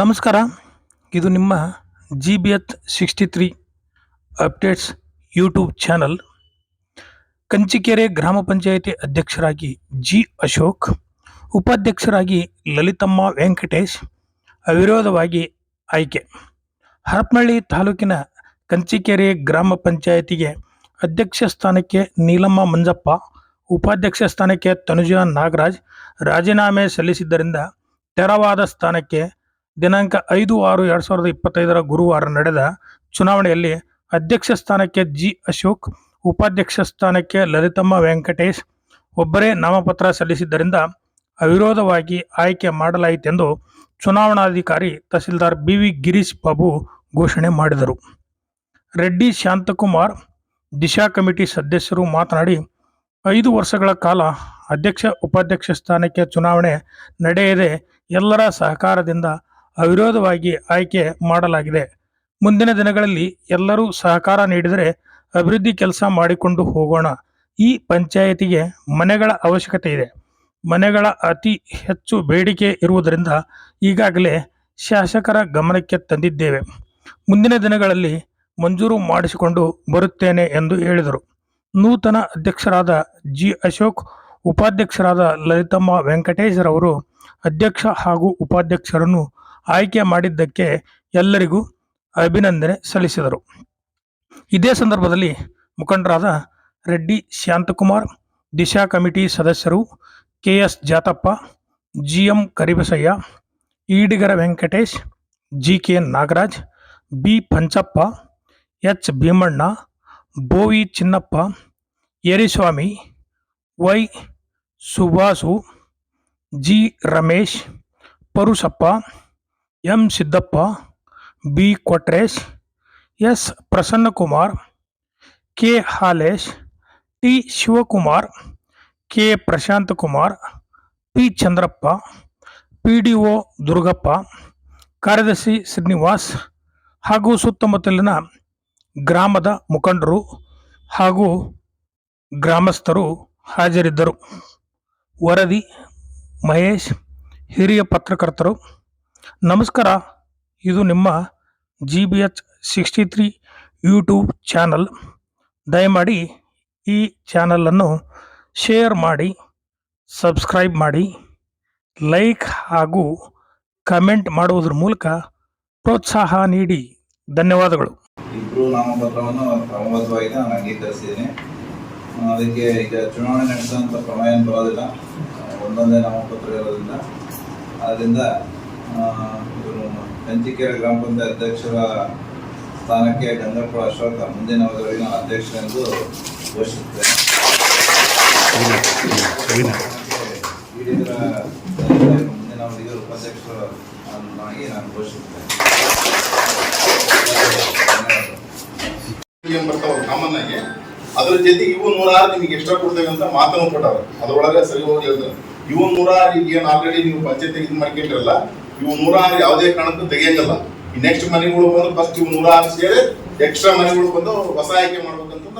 ನಮಸ್ಕಾರ. ಇದು ನಿಮ್ಮ G B H sixty three updates YouTube channel Kanchikere ಗ್ರಾಮ ಪಂಚಾಯಿತಿ ಅಧ್ಯಕ್ಷರಾಗಿ ಜಿ ಅಶೋಕ್, ಉಪಾಧ್ಯಕ್ಷರಾಗಿ ಲಲಿತಮ್ಮ ವೆಂಕಟೇಶ್, ಅವಿರೋಧವಾಗಿ ಆಯ್ಕೆ. ಹರಪನಹಳ್ಳಿ ತಾಲೂಕಿನ ಕಂಚಿಕೆರೆ ಗ್ರಾಮ ಪಂಚಾಯಿತಿಗೆ ಅಧ್ಯಕ್ಷ ಸ್ಥಾನಕ್ಕೆ ನೀಲಮ್ಮ ಮಂಜಪ್ಪ, ಉಪಾಧ್ಯಕ್ಷ ಸ್ಥಾನಕ್ಕೆ ತನುಜ ನಾಗರಾಜ್, ರಾಜೀನಾಮೆ ಸಲ್ಲಿಸಿದ್ದರಿಂದ ತೆರವಾದ ಸ್ಥಾನಕ್ಕೆ ದಿನಾಂಕ ಐದು ಆರು ಎರಡು ಸಾವಿರದ ಇಪ್ಪತ್ತೈದರ ಗುರುವಾರ ನಡೆದ ಚುನಾವಣೆಯಲ್ಲಿ ಅಧ್ಯಕ್ಷ ಸ್ಥಾನಕ್ಕೆ ಜಿ ಅಶೋಕ್, ಉಪಾಧ್ಯಕ್ಷ ಸ್ಥಾನಕ್ಕೆ ಲಲಿತಮ್ಮ ವೆಂಕಟೇಶ್. ಒಬ್ಬರೇ ನಾಮಪತ್ರ ಸಲ್ಲಿಸಿದ್ದರಿಂದ ಅವಿರೋಧವಾಗಿ ಆಯ್ಕೆ ಮಾಡಲಾಯಿತೆಂದು ಚುನಾವಣಾಧಿಕಾರಿ ತಹಸೀಲ್ದಾರ್ ಬಿ ವಿ ಗಿರೀಶ್ ಬಾಬು ಘೋಷಣೆ ಮಾಡಿದರು. ರೆಡ್ಡಿ, ಶಾಂತಕುಮಾರ್, ದಿಶಾ ಕಮಿಟಿ ಸದಸ್ಯರು ಮಾತನಾಡಿ, ಐದು ವರ್ಷಗಳ ಕಾಲ ಅಧ್ಯಕ್ಷ, ಉಪಾಧ್ಯಕ್ಷ ಸ್ಥಾನಕ್ಕೆ ಚುನಾವಣೆ ನಡೆಯದೆ ಎಲ್ಲರ ಸಹಕಾರದಿಂದ ಅವಿರೋಧವಾಗಿ ಆಯ್ಕೆ ಮಾಡಲಾಗಿದೆ. ಮುಂದಿನ ದಿನಗಳಲ್ಲಿ ಎಲ್ಲರೂ ಸಹಕಾರ ನೀಡಿದರೆ ಅಭಿವೃದ್ಧಿ ಕೆಲಸ ಮಾಡಿಕೊಂಡು ಹೋಗೋಣ. ಈ ಪಂಚಾಯತಿಗೆ ಮನೆಗಳ ಅವಶ್ಯಕತೆ ಇದೆ. ಮನೆಗಳ ಅತಿ ಹೆಚ್ಚು ಬೇಡಿಕೆ ಇರುವುದರಿಂದ ಈಗಾಗಲೇ ಶಾಸಕರ ಗಮನಕ್ಕೆ ತಂದಿದ್ದೇವೆ. ಮುಂದಿನ ದಿನಗಳಲ್ಲಿ ಮಂಜೂರು ಮಾಡಿಸಿಕೊಂಡು ಬರುತ್ತೇನೆ ಎಂದು ಹೇಳಿದರು. ನೂತನ ಅಧ್ಯಕ್ಷರಾದ ಜಿ. ಅಶೋಕ್, ಉಪಾಧ್ಯಕ್ಷರಾದ ಲಲಿತಮ್ಮ ವೆಂಕಟೇಶ್ರವರು ಅಧ್ಯಕ್ಷ ಹಾಗೂ ಉಪಾಧ್ಯಕ್ಷರನ್ನು ಆಯ್ಕೆ ಮಾಡಿದ್ದಕ್ಕೆ ಎಲ್ಲರಿಗೂ ಅಭಿನಂದನೆ ಸಲ್ಲಿಸಿದರು. ಇದೇ ಸಂದರ್ಭದಲ್ಲಿ ಮುಖಂಡರಾದ ರೆಡ್ಡಿ ಶಾಂತಕುಮಾರ್, ದಿಶಾ ಕಮಿಟಿ ಸದಸ್ಯರು K S Jatappa G M Karibasayya, Idigara Venkatesh G K Nagaraj, B Panchappa, H Bheemanna, Bovi Chinnappa, Yariswamy, Y Subhash, G Ramesh Parusappa M Siddappa, B Kotresh, S Prasannakumar, K Halesh, T Shivakumar, K Prashanth Kumar P Chandrappa P D O Durgappa, ಕಾರ್ಯದರ್ಶಿ ಶ್ರೀನಿವಾಸ್ ಹಾಗೂ ಸುತ್ತಮುತ್ತಲಿನ ಗ್ರಾಮದ ಮುಖಂಡರು ಹಾಗೂ ಗ್ರಾಮಸ್ಥರು ಹಾಜರಿದ್ದರು. ವರದಿ, ಮಹೇಶ್, ಹಿರಿಯ ಪತ್ರಕರ್ತರು ನಮಸ್ಕಾರ. ಇದು ನಿಮ್ಮ G B H sixty three YouTube channel ದಯಮಾಡಿ ಈ ಚಾನಲನ್ನು ಶೇರ್ ಮಾಡಿ ಸಬ್ಸ್ಕ್ರೈಬ್ ಮಾಡಿ ಲೈಕ್ ಹಾಗೂ ಕಮೆಂಟ್ ಮಾಡುವುದರ ಮೂಲಕ ಪ್ರೋತ್ಸಾಹ ನೀಡಿ. ಧನ್ಯವಾದಗಳು. ಇಬ್ಬರು ನಾಮಪತ್ರವನ್ನು ಕ್ರಮಬದ್ಧವಾಗಿ ನಾನು ಅಂಗೀಕರಿಸಿದ್ದೇನೆ. ಅದಕ್ಕೆ ಈಗ ಚುನಾವಣೆ ನಡೆಸುವಂಥ ಪ್ರಮೇಯ ಬರೋದಿಲ್ಲ. ಒಂದೊಂದೇ ನಾಮಪತ್ರ ಇರೋದ್ರಿಂದ. ಆದ್ದರಿಂದ ಕಂಚಿಕೆರೆ ಗ್ರಾಮ ಪಂಚಾಯತ್ ಅಧ್ಯಕ್ಷರ ಸ್ಥಾನಕ್ಕೆ ಗಂಗಪ್ಪ ಅಶೋಕ ಮುಂದಿನ ಅವಧಿಯಲ್ಲಿ ನಾನು ಅಧ್ಯಕ್ಷರೆಂದು ಘೋಷಿಸುತ್ತೇನೆ ಈಡಿಗರ ಮುಂದಿನ ಅವಧಿಗೆ ಉಪಾಧ್ಯಕ್ಷರನ್ನಾಗಿ ನಾನು ಘೋಷಿಸುತ್ತೇನೆ. ಕಾಮನ್ನಾಗಿ ಕಾಮನ್ ಆಗಿ ಅದ್ರ ಜೊತೆಗೆ ಇವು ನೂರಾರು ನಿಮಗೆ ಎಕ್ಸ್ಟ್ರಾ ಕೊಡ್ತೇವೆ ಅಂತ ಮಾತನ್ನು ಕೊಟ್ಟಾರ ಅದರೊಳಗೆ ಸರಿ ಹೋಗಿ ಹೇಳ್ತಾರೆ. ಇವು ನೂರಾರು ಈಗ ಏನ್ ಆಲ್ರೆಡಿ ನೀವು ಪಂಚಾಯತ್ ಇದು ಮಾಡ್ಕೊಂಡಿರಲ್ಲ ಇವು ನೂರ ಆರು ಯಾವುದೇ ಕಾರಣಕ್ಕೂ ತೆಗಿಯಂಗಿಲ್ಲ. ಈ ನೆಕ್ಸ್ಟ್ ಮನೆಗಳು ಬಂದು ಫಸ್ಟ್ ಇವು ನೂರ ಆರು ಸೇರಿ ಎಕ್ಸ್ಟ್ರಾ ಮನೆಗಳು ಬಂದು ಹೊಸ ಆಯ್ಕೆ ಮಾಡ್ಬೇಕಂತ